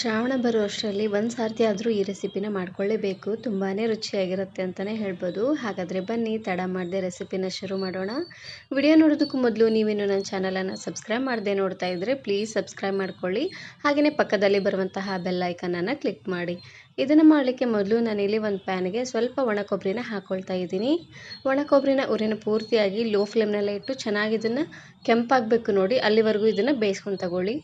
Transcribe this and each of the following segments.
ಶ್ರಾವಣ ಬರೋ ಅಷ್ಟರಲ್ಲಿ ಒಂದು ಸಾರ್ತಿ ಆದರೂ ಈ ರೆಸಿಪಿನ ಮಾಡ್ಕೊಳ್ಳೇಬೇಕು. ತುಂಬಾ ರುಚಿಯಾಗಿರುತ್ತೆ ಅಂತಲೇ ಹೇಳ್ಬೋದು. ಹಾಗಾದರೆ ಬನ್ನಿ, ತಡ ಮಾಡದೆ ರೆಸಿಪಿನ ಶುರು ಮಾಡೋಣ. ವಿಡಿಯೋ ನೋಡೋದಕ್ಕೂ ಮೊದಲು ನೀವೇನು ನನ್ನ ಚಾನಲನ್ನು ಸಬ್ಸ್ಕ್ರೈಬ್ ಮಾಡದೆ ನೋಡ್ತಾ ಇದ್ದರೆ ಪ್ಲೀಸ್ ಸಬ್ಸ್ಕ್ರೈಬ್ ಮಾಡ್ಕೊಳ್ಳಿ. ಹಾಗೆಯೇ ಪಕ್ಕದಲ್ಲಿ ಬರುವಂತಹ ಬೆಲ್ ಐಕನನ್ನು ಕ್ಲಿಕ್ ಮಾಡಿ. ಇದನ್ನು ಮಾಡಲಿಕ್ಕೆ ಮೊದಲು ನಾನಿಲ್ಲಿ ಒಂದು ಪ್ಯಾನ್ಗೆ ಸ್ವಲ್ಪ ಒಣ ಕೊಬ್ಬರಿನ ಹಾಕ್ಕೊಳ್ತಾ ಇದ್ದೀನಿ. ಒಣ ಕೊಬ್ಬರಿನ ಉರಿನ ಪೂರ್ತಿಯಾಗಿ ಲೋ ಫ್ಲೇಮ್ನೆಲ್ಲ ಇಟ್ಟು ಚೆನ್ನಾಗಿ ಇದನ್ನು ಕೆಂಪಾಗಬೇಕು ನೋಡಿ, ಅಲ್ಲಿವರೆಗೂ ಇದನ್ನು ಬೇಯಿಸ್ಕೊಂಡು ತಗೊಳ್ಳಿ.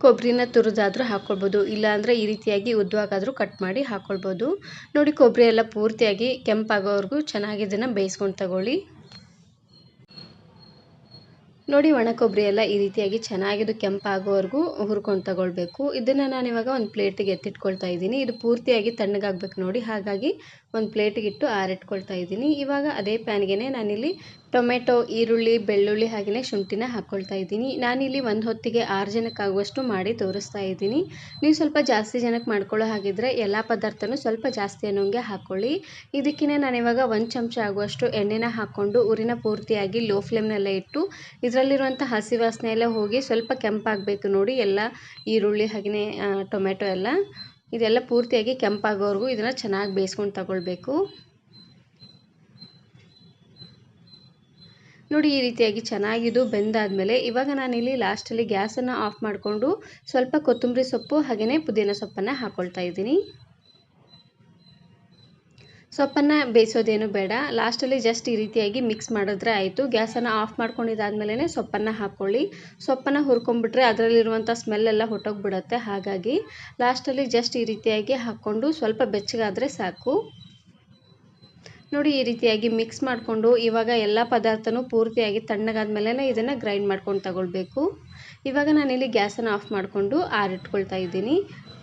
ಕೊಬ್ಬರಿನ ತುರಿದಾದರೂ ಹಾಕ್ಕೊಳ್ಬೋದು ಇಲ್ಲಾಂದರೆ ಈ ರೀತಿಯಾಗಿ ಉದ್ದವಾಗಾದರೂ ಕಟ್ ಮಾಡಿ ಹಾಕ್ಕೊಳ್ಬೋದು ನೋಡಿ ಕೊಬ್ಬರಿ ಎಲ್ಲ ಪೂರ್ತಿಯಾಗಿ ಕೆಂಪಾಗೋವರೆಗೂ ಚೆನ್ನಾಗಿ ಇದನ್ನು ಬೇಯಿಸ್ಕೊಂಡು ತಗೊಳ್ಳಿ. ನೋಡಿ, ಒಣ ಕೊಬ್ಬರಿ ಎಲ್ಲ ಈ ರೀತಿಯಾಗಿ ಚೆನ್ನಾಗಿದು ಕೆಂಪಾಗೋವರೆಗೂ ಹುರ್ಕೊಂಡು ತಗೊಳ್ಬೇಕು. ಇದನ್ನು ನಾನು ಇವಾಗ ಒಂದು ಪ್ಲೇಟಿಗೆ ಎತ್ತಿಟ್ಕೊಳ್ತಾ ಇದ್ದೀನಿ. ಇದು ಪೂರ್ತಿಯಾಗಿ ತಣ್ಣಗಾಗಬೇಕು ನೋಡಿ. ಹಾಗಾಗಿ ಒಂದು ಪ್ಲೇಟಿಗಿಟ್ಟು ಆರಿಟ್ಕೊಳ್ತಾ ಇದ್ದೀನಿ. ಇವಾಗ ಅದೇ ಪ್ಯಾನ್ಗೆ ನಾನಿಲ್ಲಿ ಟೊಮೆಟೊ, ಈರುಳ್ಳಿ, ಬೆಳ್ಳುಳ್ಳಿ ಹಾಗೆಯೇ ಶುಂಠಿನ ಹಾಕ್ಕೊಳ್ತಾ ಇದ್ದೀನಿ. ನಾನಿಲ್ಲಿ ಒಂದು ಹೊತ್ತಿಗೆ ಆರು ಜನಕ್ಕಾಗುವಷ್ಟು ಮಾಡಿ ತೋರಿಸ್ತಾ ಇದ್ದೀನಿ. ನೀವು ಸ್ವಲ್ಪ ಜಾಸ್ತಿ ಜನಕ್ಕೆ ಮಾಡ್ಕೊಳ್ಳೋ ಹಾಗಿದ್ರೆ ಎಲ್ಲ ಪದಾರ್ಥನೂ ಸ್ವಲ್ಪ ಜಾಸ್ತಿ ಅನ್ನೋಂಗೆ ಹಾಕ್ಕೊಳ್ಳಿ. ನಾನು ನಾನಿವಾಗ ಒಂದು ಚಮಚ ಆಗುವಷ್ಟು ಎಣ್ಣೆನ ಹಾಕ್ಕೊಂಡು ಊರಿನ ಪೂರ್ತಿಯಾಗಿ ಲೋ ಫ್ಲೇಮ್ನೆಲ್ಲ ಇಟ್ಟು ಇದರಲ್ಲಿರುವಂಥ ಹಸಿ ವಾಸನೆ ಎಲ್ಲ ಹೋಗಿ ಸ್ವಲ್ಪ ಕೆಂಪಾಗಬೇಕು ನೋಡಿ. ಎಲ್ಲ ಈರುಳ್ಳಿ ಹಾಗೆಯೇ ಟೊಮೆಟೊ ಎಲ್ಲ ಇದೆಲ್ಲ ಪೂರ್ತಿಯಾಗಿ ಕೆಂಪಾಗೋವರೆಗೂ ಇದನ್ನು ಚೆನ್ನಾಗಿ ಬೇಯಿಸ್ಕೊಂಡು ತಗೊಳ್ಬೇಕು. ನೋಡಿ ಈ ರೀತಿಯಾಗಿ ಚೆನ್ನಾಗಿದು ಬೆಂದಾದಮೇಲೆ ಇವಾಗ ನಾನಿಲ್ಲಿ ಲಾಸ್ಟಲ್ಲಿ ಗ್ಯಾಸನ್ನು ಆಫ್ ಮಾಡಿಕೊಂಡು ಸ್ವಲ್ಪ ಕೊತ್ತಂಬರಿ ಸೊಪ್ಪು ಹಾಗೆಯೇ ಪುದೀನ ಸೊಪ್ಪನ್ನು ಹಾಕ್ಕೊಳ್ತಾ ಇದ್ದೀನಿ. ಸೊಪ್ಪನ್ನು ಬೇಯಿಸೋದೇನು ಬೇಡ. ಲಾಸ್ಟಲ್ಲಿ ಜಸ್ಟ್ ಈ ರೀತಿಯಾಗಿ ಮಿಕ್ಸ್ ಮಾಡಿದ್ರೆ ಆಯಿತು. ಗ್ಯಾಸನ್ನು ಆಫ್ ಮಾಡ್ಕೊಂಡಿದ್ದಾದ್ಮೇಲೆ ಸೊಪ್ಪನ್ನು ಹಾಕ್ಕೊಳ್ಳಿ ಸೊಪ್ಪನ್ನು ಹುರ್ಕೊಂಬಿಟ್ರೆ ಅದರಲ್ಲಿರುವಂಥ ಸ್ಮೆಲ್ಲೆಲ್ಲ ಹೊಟ್ಟೋಗ್ಬಿಡುತ್ತೆ. ಹಾಗಾಗಿ ಲಾಸ್ಟಲ್ಲಿ ಜಸ್ಟ್ ಈ ರೀತಿಯಾಗಿ ಹಾಕ್ಕೊಂಡು ಸ್ವಲ್ಪ ಬೆಚ್ಚಗಾದರೆ ಸಾಕು. ನೋಡಿ ಈ ರೀತಿಯಾಗಿ ಮಿಕ್ಸ್ ಮಾಡಿಕೊಂಡು ಇವಾಗ ಎಲ್ಲ ಪದಾರ್ಥನೂ ಪೂರ್ತಿಯಾಗಿ ತಣ್ಣಗಾದ್ಮೇಲೆ ಇದನ್ನು ಗ್ರೈಂಡ್ ಮಾಡ್ಕೊಂಡು ತಗೊಳ್ಬೇಕು. ಇವಾಗ ನಾನಿಲ್ಲಿ ಗ್ಯಾಸನ್ನು ಆಫ್ ಮಾಡಿಕೊಂಡು ಆರಿಟ್ಕೊಳ್ತಾ ಇದ್ದೀನಿ.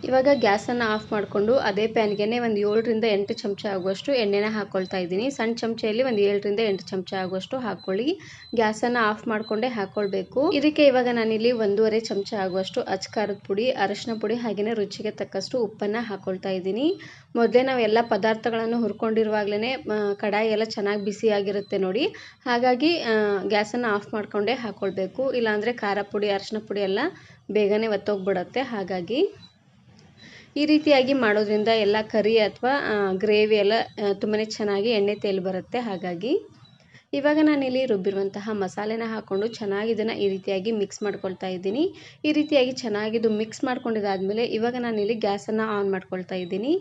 ಇವಾಗ ಗ್ಯಾಸನ್ನು ಆಫ್ ಮಾಡಿಕೊಂಡು ಅದೇ ಪ್ಯಾನ್ಗೆ ಒಂದು ಏಳರಿಂದ ಎಂಟು ಚಮಚ ಆಗುವಷ್ಟು ಎಣ್ಣೆನ ಹಾಕ್ಕೊಳ್ತಾ ಇದ್ದೀನಿ. ಸಣ್ಣ ಚಮಚೆಯಲ್ಲಿ ಒಂದು ಏಳರಿಂದ ಎಂಟು ಚಮಚ ಆಗುವಷ್ಟು ಹಾಕ್ಕೊಳ್ಳಿ ಗ್ಯಾಸನ್ನು ಆಫ್ ಮಾಡಿಕೊಂಡೇ ಹಾಕ್ಕೊಳ್ಬೇಕು ಇದಕ್ಕೆ ಇವಾಗ ನಾನಿಲ್ಲಿ ಒಂದೂವರೆ ಚಮಚ ಆಗುವಷ್ಟು ಅಚ್ಕಾರದ ಪುಡಿ, ಅರಶಿನ ಪುಡಿ ಹಾಗೆಯೇ ರುಚಿಗೆ ತಕ್ಕಷ್ಟು ಉಪ್ಪನ್ನು ಹಾಕ್ಕೊಳ್ತಾ ಇದ್ದೀನಿ. ಮೊದಲೇ ನಾವು ಎಲ್ಲ ಪದಾರ್ಥಗಳನ್ನು ಹುರ್ಕೊಂಡಿರುವಾಗಲೇ ಕಡಾಯಿ ಎಲ್ಲ ಚೆನ್ನಾಗಿ ಬಿಸಿಯಾಗಿರುತ್ತೆ ನೋಡಿ. ಹಾಗಾಗಿ ಗ್ಯಾಸನ್ನು ಆಫ್ ಮಾಡಿಕೊಂಡೇ ಹಾಕ್ಕೊಳ್ಬೇಕು ಇಲ್ಲಾಂದರೆ ಖಾರ ಪುಡಿ, ಅರಶಿನ ಪುಡಿ ಎಲ್ಲ ಬೇಗನೆ ಒತ್ತೋಗ್ಬಿಡತ್ತೆ. ಹಾಗಾಗಿ ಈ ರೀತಿಯಾಗಿ ಮಾಡೋದ್ರಿಂದ ಎಲ್ಲ ಕರಿ ಅಥವಾ ಗ್ರೇವಿ ಎಲ್ಲ ತುಂಬಾ ಚೆನ್ನಾಗಿ ಎಣ್ಣೆ ತೇಲಿ ಬರುತ್ತೆ. ಹಾಗಾಗಿ ಇವಾಗ ನಾನಿಲ್ಲಿ ರುಬ್ಬಿರುವಂತಹ ಮಸಾಲೆನ ಹಾಕ್ಕೊಂಡು ಚೆನ್ನಾಗಿ ಇದನ್ನು ಈ ರೀತಿಯಾಗಿ ಮಿಕ್ಸ್ ಮಾಡ್ಕೊಳ್ತಾ ಇದ್ದೀನಿ. ಈ ರೀತಿಯಾಗಿ ಚೆನ್ನಾಗಿದು ಮಿಕ್ಸ್ ಮಾಡ್ಕೊಂಡಿದ್ದಾದಮೇಲೆ ಇವಾಗ ನಾನಿಲ್ಲಿ ಗ್ಯಾಸನ್ನು ಆನ್ ಮಾಡ್ಕೊಳ್ತಾ ಇದ್ದೀನಿ.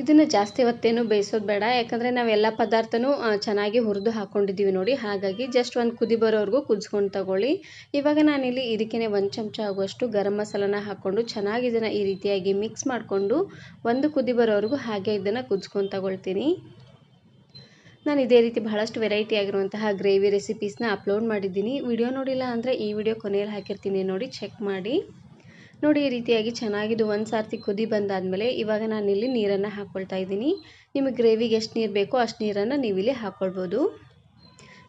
ಇದನ್ನು ಜಾಸ್ತಿ ಹೊತ್ತೇನು ಬೇಯಿಸೋದು ಬೇಡ. ಯಾಕಂದರೆ ನಾವೆಲ್ಲ ಪದಾರ್ಥನೂ ಚೆನ್ನಾಗಿ ಹುರಿದು ಹಾಕ್ಕೊಂಡಿದ್ದೀವಿ ನೋಡಿ. ಹಾಗಾಗಿ ಜಸ್ಟ್ ಒಂದು ಕುದಿ ಬರೋವರೆಗೂ ಕುದಿಸ್ಕೊಂಡು ತಗೊಳ್ಳಿ. ಇವಾಗ ನಾನಿಲ್ಲಿ ಇದಕ್ಕೇ ಒಂದು ಚಮಚ ಆಗುವಷ್ಟು ಗರಂ ಮಸಾಲನ ಹಾಕ್ಕೊಂಡು ಚೆನ್ನಾಗಿ ಇದನ್ನು ಈ ರೀತಿಯಾಗಿ ಮಿಕ್ಸ್ ಮಾಡಿಕೊಂಡು ಒಂದು ಕುದಿ ಬರೋವರೆಗೂ ಹಾಗೆ ಇದನ್ನು ಕುದಿಸ್ಕೊಂಡು ತಗೊಳ್ತೀನಿ. ನಾನು ಇದೇ ರೀತಿ ಬಹಳಷ್ಟು ವೆರೈಟಿ ಆಗಿರುವಂತಹ ಗ್ರೇವಿ ರೆಸಿಪೀಸ್ನ ಅಪ್ಲೋಡ್ ಮಾಡಿದ್ದೀನಿ. ವಿಡಿಯೋ ನೋಡಿಲ್ಲ ಅಂದರೆ ಈ ವಿಡಿಯೋ ಕೊನೆಯಲ್ಲಿ ಹಾಕಿರ್ತೀನಿ ನೋಡಿ. ಚೆಕ್ ಮಾಡಿ. ನೋಡಿ, ಈ ರೀತಿಯಾಗಿ ಚೆನ್ನಾಗಿದ್ದು ಒಂದು ಸಾರ್ತಿ ಕುದಿ ಬಂದಾದಮೇಲೆ ಇವಾಗ ನಾನಿಲ್ಲಿ ನೀರನ್ನು ಹಾಕ್ಕೊಳ್ತಾ ಇದ್ದೀನಿ. ನಿಮಗೆ ಗ್ರೇವಿಗೆ ಎಷ್ಟು ನೀರು ಬೇಕೋ ಅಷ್ಟು ನೀರನ್ನು ನೀವಿಲ್ಲಿ ಹಾಕ್ಕೊಳ್ಬೋದು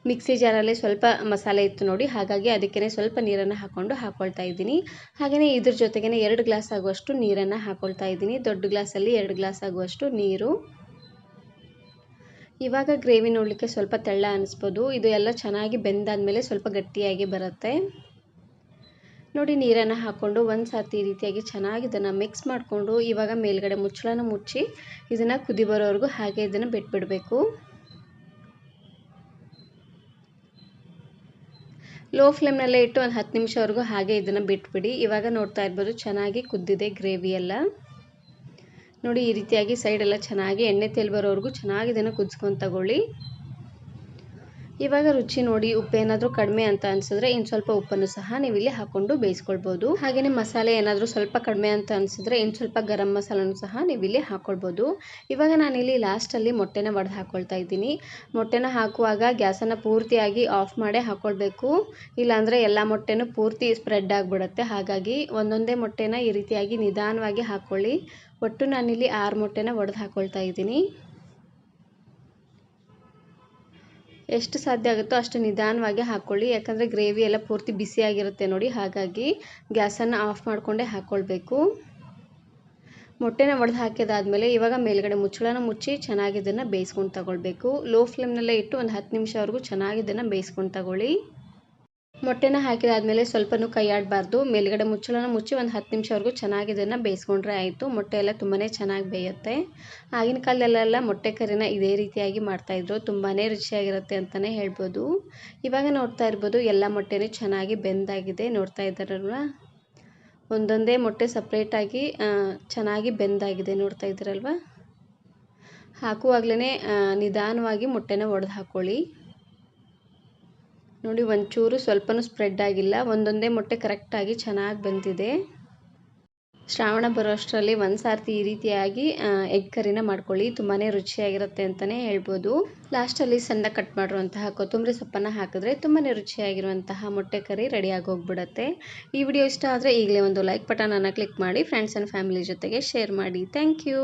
ಮಿಕ್ಸಿ ಜಾರಲ್ಲಿ ಸ್ವಲ್ಪ ಮಸಾಲೆ ಇತ್ತು ನೋಡಿ, ಹಾಗಾಗಿ ಅದಕ್ಕೇ ಸ್ವಲ್ಪ ನೀರನ್ನು ಹಾಕ್ಕೊಂಡು ಹಾಕ್ಕೊಳ್ತಾ ಇದ್ದೀನಿ. ಹಾಗೆಯೇ ಇದ್ರ ಜೊತೆಗೇ ಎರಡು ಗ್ಲಾಸ್ ಆಗುವಷ್ಟು ನೀರನ್ನು ಹಾಕ್ಕೊಳ್ತಾ ಇದ್ದೀನಿ. ದೊಡ್ಡ ಗ್ಲಾಸಲ್ಲಿ ಎರಡು ಗ್ಲಾಸ್ ಆಗುವಷ್ಟು ನೀರು. ಇವಾಗ ಗ್ರೇವಿ ನೋಡಲಿಕ್ಕೆ ಸ್ವಲ್ಪ ತೆಳ್ಳ ಅನಿಸ್ಬೋದು. ಇದು ಎಲ್ಲ ಚೆನ್ನಾಗಿ ಬೆಂದಾದಮೇಲೆ ಸ್ವಲ್ಪ ಗಟ್ಟಿಯಾಗಿ ಬರುತ್ತೆ. ನೋಡಿ ನೀರನ್ನು ಹಾಕ್ಕೊಂಡು ಒಂದು ಸರ್ತಿ ಈ ರೀತಿಯಾಗಿ ಚೆನ್ನಾಗಿ ಇದನ್ನು ಮಿಕ್ಸ್ ಮಾಡಿಕೊಂಡು ಇವಾಗ ಮೇಲ್ಗಡೆ ಮುಚ್ಚಳನ ಮುಚ್ಚಿ ಇದನ್ನು ಕುದಿ ಬರೋವರೆಗೂ ಹಾಗೆ ಇದನ್ನು ಬಿಟ್ಬಿಡಬೇಕು. ಲೋ ಫ್ಲೇಮ್ನಲ್ಲೇ ಇಟ್ಟು ಒಂದು ಹತ್ತು ನಿಮಿಷವರೆಗೂ ಹಾಗೆ ಇದನ್ನು ಬಿಟ್ಬಿಡಿ. ಇವಾಗ ನೋಡ್ತಾ ಇರ್ಬೋದು ಚೆನ್ನಾಗಿ ಕುದ್ದಿದೆ ಗ್ರೇವಿ ಎಲ್ಲ. ನೋಡಿ ಈ ರೀತಿಯಾಗಿ ಸೈಡೆಲ್ಲ ಚೆನ್ನಾಗಿ ಎಣ್ಣೆ ತೆಲ್ ಬರೋವರೆಗೂ ಚೆನ್ನಾಗಿ ಇದನ್ನು ಕುದಿಸ್ಕೊಂಡು ತಗೊಳ್ಳಿ. ಇವಾಗ ರುಚಿ ನೋಡಿ ಉಪ್ಪು ಏನಾದರೂ ಕಡಿಮೆ ಅಂತ ಅನಿಸಿದ್ರೆ ಇನ್ನು ಸ್ವಲ್ಪ ಉಪ್ಪನ್ನು ಸಹ ನೀವು ಇಲ್ಲಿ ಹಾಕೊಂಡು ಬೇಯಿಸ್ಕೊಳ್ಬೋದು. ಹಾಗೆಯೇ ಮಸಾಲೆ ಏನಾದರೂ ಸ್ವಲ್ಪ ಕಡಿಮೆ ಅಂತ ಅನಿಸಿದ್ರೆ ಇನ್ನು ಸ್ವಲ್ಪ ಗರಂ ಮಸಾಲನೂ ಸಹ ನೀವು ಇಲ್ಲಿ ಹಾಕ್ಕೊಳ್ಬೋದು ಇವಾಗ ನಾನಿಲ್ಲಿ ಲಾಸ್ಟಲ್ಲಿ ಮೊಟ್ಟೆನ ಒಡೆದು ಹಾಕ್ಕೊಳ್ತಾ ಇದ್ದೀನಿ. ಮೊಟ್ಟೆನ ಹಾಕುವಾಗ ಗ್ಯಾಸನ್ನು ಪೂರ್ತಿಯಾಗಿ ಆಫ್ ಮಾಡೇ ಹಾಕ್ಕೊಳ್ಬೇಕು ಇಲ್ಲಾಂದರೆ ಎಲ್ಲ ಮೊಟ್ಟೆನೂ ಪೂರ್ತಿ ಸ್ಪ್ರೆಡ್ ಆಗಿಬಿಡುತ್ತೆ. ಹಾಗಾಗಿ ಒಂದೊಂದೇ ಮೊಟ್ಟೆನ ಈ ರೀತಿಯಾಗಿ ನಿಧಾನವಾಗಿ ಹಾಕ್ಕೊಳ್ಳಿ ಒಟ್ಟು ನಾನಿಲ್ಲಿ ಆರು ಮೊಟ್ಟೆನ ಒಡೆದು ಹಾಕ್ಕೊಳ್ತಾ ಇದ್ದೀನಿ. ಎಷ್ಟು ಸಾಧ್ಯ ಆಗುತ್ತೋ ಅಷ್ಟು ನಿಧಾನವಾಗಿ ಹಾಕ್ಕೊಳ್ಳಿ ಯಾಕಂದರೆ ಗ್ರೇವಿ ಎಲ್ಲ ಪೂರ್ತಿ ಬಿಸಿಯಾಗಿರುತ್ತೆ ನೋಡಿ. ಹಾಗಾಗಿ ಗ್ಯಾಸನ್ನು ಆಫ್ ಮಾಡಿಕೊಂಡೇ ಹಾಕ್ಕೊಳ್ಬೇಕು ಮೊಟ್ಟೆನ ಒಡೆದು ಹಾಕಿದಾದಮೇಲೆ ಇವಾಗ ಮೇಲ್ಗಡೆ ಮುಚ್ಚಳನ ಮುಚ್ಚಿ ಚೆನ್ನಾಗಿ ಇದನ್ನು ಬೇಯಿಸ್ಕೊಂಡು ತಗೊಳ್ಬೇಕು. ಲೋ ಫ್ಲೇಮ್ನಲ್ಲೇ ಇಟ್ಟು ಒಂದು ಹತ್ತು ನಿಮಿಷವರೆಗೂ ಚೆನ್ನಾಗಿ ಇದನ್ನು ಬೇಯಿಸ್ಕೊಂಡು ತಗೊಳ್ಳಿ. ಮೊಟ್ಟೆನ ಹಾಕಿದಾದ್ಮೇಲೆ ಸ್ವಲ್ಪನೂ ಕೈ ಮೇಲುಗಡೆ ಮೇಲ್ಗಡೆ ಮುಚ್ಚಳನ ಮುಚ್ಚಿ ಒಂದು ಹತ್ತು ನಿಮಿಷವರೆಗೂ ಚೆನ್ನಾಗಿ ಇದನ್ನು ಬೇಯಿಸ್ಕೊಂಡ್ರೆ ಆಯಿತು. ಮೊಟ್ಟೆ ಎಲ್ಲ ತುಂಬಾ ಚೆನ್ನಾಗಿ ಬೇಯುತ್ತೆ. ಆಗಿನ ಕಾಲದಲ್ಲೆಲ್ಲ ಮೊಟ್ಟೆ ಕರಿನ ಇದೇ ರೀತಿಯಾಗಿ ಮಾಡ್ತಾಯಿದ್ರು ತುಂಬಾ ರುಚಿಯಾಗಿರುತ್ತೆ ಅಂತಲೇ ಹೇಳ್ಬೋದು. ಇವಾಗ ನೋಡ್ತಾ ಇರ್ಬೋದು ಎಲ್ಲ ಮೊಟ್ಟೆನೂ ಚೆನ್ನಾಗಿ ಬೆಂದಾಗಿದೆ. ನೋಡ್ತಾ ಇದ್ದಾರಲ್ವ? ಒಂದೊಂದೇ ಮೊಟ್ಟೆ ಸಪ್ರೇಟಾಗಿ ಚೆನ್ನಾಗಿ ಬೆಂದಾಗಿದೆ. ನೋಡ್ತಾ ಇದ್ದೀರಲ್ವ? ಹಾಕುವಾಗಲೇ ನಿಧಾನವಾಗಿ ಮೊಟ್ಟೆನ ಒಡೆದು ಹಾಕ್ಕೊಳ್ಳಿ ನೋಡಿ, ಒಂಚೂರು ಸ್ವಲ್ಪನೂ ಸ್ಪ್ರೆಡ್ ಆಗಿಲ್ಲ. ಒಂದೊಂದೇ ಮೊಟ್ಟೆ ಕರೆಕ್ಟಾಗಿ ಚೆನ್ನಾಗಿ ಬಂದಿದೆ. ಶ್ರಾವಣ ಬರೋ ಅಷ್ಟರಲ್ಲಿ ಒಂದು ಸಾರ್ತಿ ಈ ರೀತಿಯಾಗಿ ಎಗ್ ಕರಿನ ಮಾಡ್ಕೊಳ್ಳಿ. ತುಂಬಾ ರುಚಿಯಾಗಿರುತ್ತೆ ಅಂತಲೇ ಹೇಳ್ಬೋದು. ಲಾಸ್ಟಲ್ಲಿ ಸಣ್ಣ ಕಟ್ ಮಾಡಿರುವಂತಹ ಕೊತ್ತಂಬರಿ ಸೊಪ್ಪನ್ನು ಹಾಕಿದ್ರೆ ತುಂಬಾ ರುಚಿಯಾಗಿರುವಂತಹ ಮೊಟ್ಟೆ ಕರಿ ರೆಡಿಯಾಗಿ ಹೋಗ್ಬಿಡುತ್ತೆ. ಈ ವಿಡಿಯೋ ಇಷ್ಟ ಆದರೆ ಈಗಲೇ ಒಂದು ಲೈಕ್ ಬಟನನ್ನು ಕ್ಲಿಕ್ ಮಾಡಿ ಫ್ರೆಂಡ್ಸ್ ಆ್ಯಂಡ್ ಫ್ಯಾಮಿಲಿ ಜೊತೆಗೆ ಶೇರ್ ಮಾಡಿ. Thank you